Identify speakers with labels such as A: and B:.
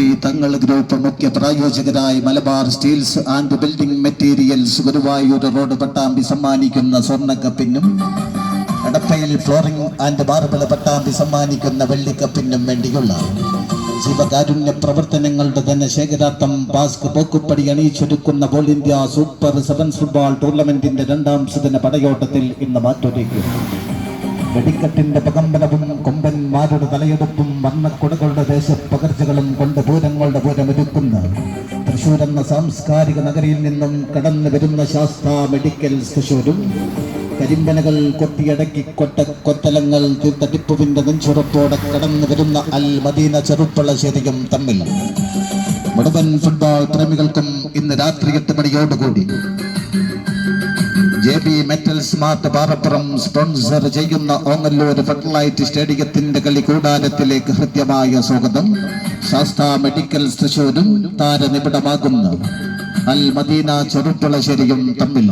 A: P Thangal group മുഖ്യ പ്രായോജകരായ Malabar steels and building materials Guruvayur road Pattambi സമ്മാനിക്കുന്ന സ്വർണക്കപ്പിനും Edappayil flooring and marble Pattambi സമ്മാനിക്കുന്ന വെള്ളിക്കപ്പിനും വേണ്ടിയുള്ള ജീവകാരുണ്യ പ്രവർത്തനങ്ങളുടെ തന്നെ ശേഖരാർത്ഥം പാസ്ക് Pokkuppadi അണിയിച്ചൊരുക്കുന്ന all India super sevens football ടൂർണമെന്റിന്റെ രണ്ടാം സുദിന പടയോട്ടത്തിൽ ഇന്ന് മാറ്റൊരുക്കും. വെടിക്കെട്ടിന്റെ പകമ്പലവും കൊമ്പന്മാരുടെ തലയെടുപ്പും വർണക്കുടകളുടെ ദേശപ്പകർച്ചകളും കൊണ്ട് പൂരങ്ങളുടെ പൂരമൊരുക്കുന്ന തൃശൂർ എന്ന സാംസ്കാരിക നഗരിയിൽ നിന്നും കടന്നു വരുന്ന ശാസ്ത്ര മെഡിക്കൽ തൃശൂരും കരിമ്പനകൾ കൊട്ടിയടക്കി കൊട്ട കൊത്തലങ്ങൾ തീർത്തടിപ്പുവിന്റെ നെഞ്ചുറപ്പോടെ കടന്നു വരുന്ന അൽ മദീന ചെറുപ്പളശ്ശേരിയും തമ്മിൽ മുഴുവൻ ഫുട്ബോൾ പ്രേമികൾക്കും ഇന്ന് രാത്രി എട്ട് മണിയോടുകൂടി B metal smart Parappuram sponsor ചെയ്യുന്ന ഓങ്ങല്ലൂർ ഫെർട്ടിലൈറ്റ് സ്റ്റേഡിയത്തിന്റെ കളി കൂടാരത്തിലേക്ക് ഹൃദ്യമായ സ്വാഗതം. ശാസ്ത്ര മെഡിക്കൽ തൃശൂരും താരനിബിഡമാകുന്ന. അൽ മദീന ചെറുപ്പളശ്ശേരിയും തമ്മിൽ